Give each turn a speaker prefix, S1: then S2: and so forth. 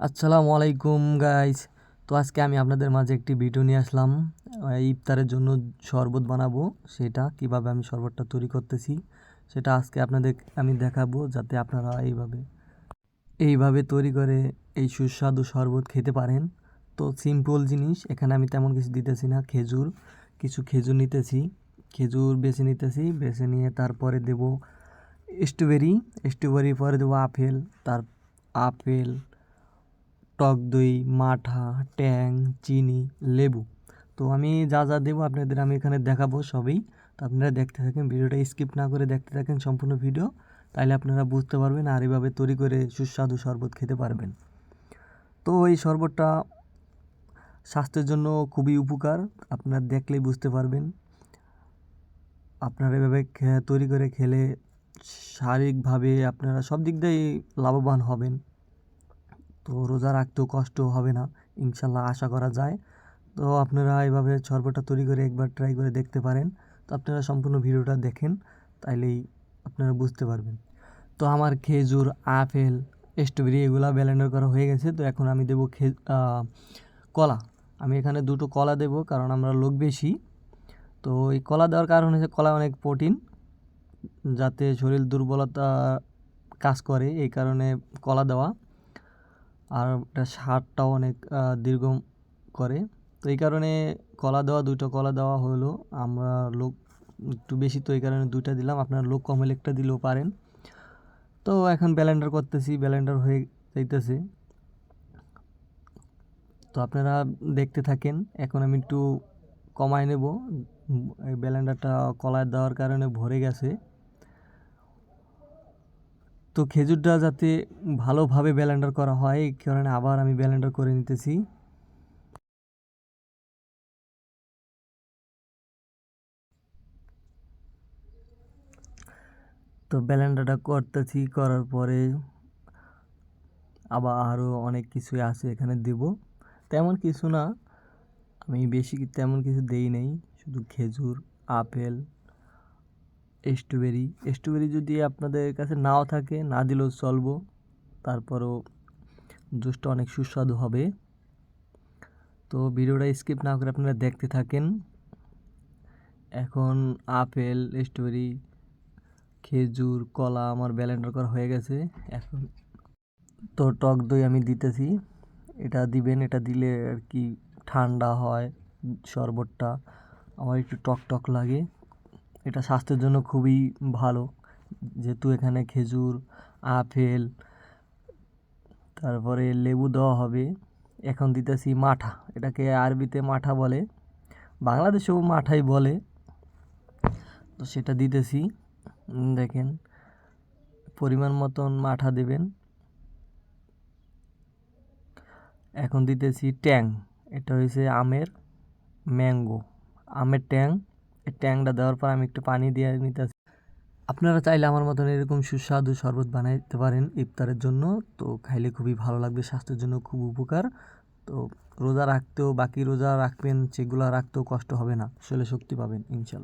S1: আসসালামু আলাইকুম গাইস তো আজকে আমি আপনাদের মাঝে একটি ভিডিও নিয়ে আসলাম। ইফতারের জন্য শরবত বানাবো। সেটা কীভাবে আমি শরবতটা তৈরি করতেছি, সেটা আজকে আপনাদের আমি দেখাবো, যাতে আপনারা এইভাবে এইভাবে তৈরি করে এই সুস্বাদু শরবত খেতে পারেন। তো সিম্পল জিনিস, এখানে আমি তেমন কিছু দিতেছি না। খেজুর, কিছু খেজুর নিতেছি। খেজুর বেছে নিতেছি, বেছে নিয়ে তারপরে দেব স্ট্রবেরি স্ট্রবেরির পরে দেবো আপেল, তার, আপেল টক দই, মাঠা, ট্যাং, চিনি, লেবু। তো আমি যা যা দেবো আপনাদের আমি এখানে দেখাবো সবই। তো আপনারা দেখতে থাকেন, ভিডিওটা স্কিপ না করে দেখতে থাকেন সম্পূর্ণ ভিডিও। তাহলে আপনারা বুঝতে পারবেন আর এভাবে তৈরি করে সুস্বাদু শরবত খেতে পারবেন। তো এই শরবতটা স্বাস্থ্যের জন্য খুবই উপকার, আপনারা দেখলেই বুঝতে পারবেন। আপনারা এভাবে তৈরি করে খেলে শারীরিকভাবে আপনারা সব দিক দিয়েই লাভবান হবেন। তো রোজা রাখতেও কষ্ট হবে না, ইনশাল্লাহ আশা করা যায়। তো আপনারা এভাবে শরবতটা তৈরি করে একবার ট্রাই করে দেখতে পারেন। তো আপনারা সম্পূর্ণ ভিডিওটা দেখেন, তাইলেই আপনারা বুঝতে পারবেন। তো আমার খেজুর, আপেল স্ট্রবেরি এগুলো ব্যালেন্ডার করা হয়ে গেছে, তো এখন আমি দেবো খে কলা। আমি এখানে দুটো কলা দেবো, কারণ আমরা লোক বেশি। তো এই কলা দেওয়ার কারণ হচ্ছে কলা অনেক প্রোটিন, যাতে শরীর দুর্বলতা কাজ করে, এই কারণে কলা দেওয়া। আর এটা সারটাও অনেক দীর্ঘ করে। তো এই কারণে কলা দেওয়া দুটো কলা দেওয়া হলো। আমরা লোক, একটু বেশি তো এই কারণে দুইটা দিলাম। আপনারা লোক কম হলে একটা দিলেও পারেন। তো এখন ব্যালেন্ডার করতেছি, ব্যালেন্ডার হয়ে যাইতেছে। তো আপনারা দেখতে থাকেন, এখন আমি একটু কমায় নেব। এই ব্যালেন্ডারটা কলায় দেওয়ার কারণে ভরে গেছে। তো খেজুরটা যাতে ভালোভাবে ব্যালেন্ডার করা হয়, এই কারণে আবার আমি ব্যালেন্ডার করে নিতেছি। তো ব্যালেন্ডারটা করতেছি, করার পরে আবার আরও অনেক কিছুই আছে এখানে দেব। তেমন কিছু না, আমি বেশি তেমন কিছু দেই নেই, শুধু খেজুর, আপেল স্ট্রবেরি স্ট্রবেরি যদি আপনাদের কাছে নাও থাকে, না দিলেও চলবো। তারপরও জুসটা অনেক সুস্বাদু হবে। তো ভিডিওটা স্কিপ না করে আপনারা দেখতে থাকেন। এখন আপেল স্ট্রবেরি খেজুর, কলা আমার ব্যালেন্ডার করা হয়ে গেছে। এখন তো টক দই আমি দিতেছি। এটা দিবেন, এটা দিলে আর কি ঠান্ডা হয়, শরবতটা। আমার একটু টক টক লাগে। এটা স্বাস্থ্যের জন্য খুবই ভালো। যেহেতু এখানে খেজুর, আপেল, তারপরে লেবু দেওয়া হবে। এখন দিতেছি মাঠা। এটাকে আরবিতে মাঠা বলে। বাংলাদেশেও মাঠাই বলে। তো সেটা দিতেছি। দেখেন, পরিমাণ মতন মাঠা দেবেন। এখন দিতেছি ট্যাং। এটা হয়েছে আমের ম্যাঙ্গো। আমের ট্যাং ট্যাংটা দেওয়ার পর আমি একটু পানি দিয়ে নিতেছি। আপনারা চাইলে আমার মতন এরকম সুস্বাদু শরবত বানাইতে পারেন ইফতারের জন্য। তো খাইলে খুবই ভালো লাগবে, স্বাস্থ্যের জন্য খুব উপকার। তো রোজা রাখতেও বাকি রোজা রাখবেন, সেগুলো রাখতেও কষ্ট হবে না। শরীরে শক্তি পাবেন, ইনশাল্লাহ।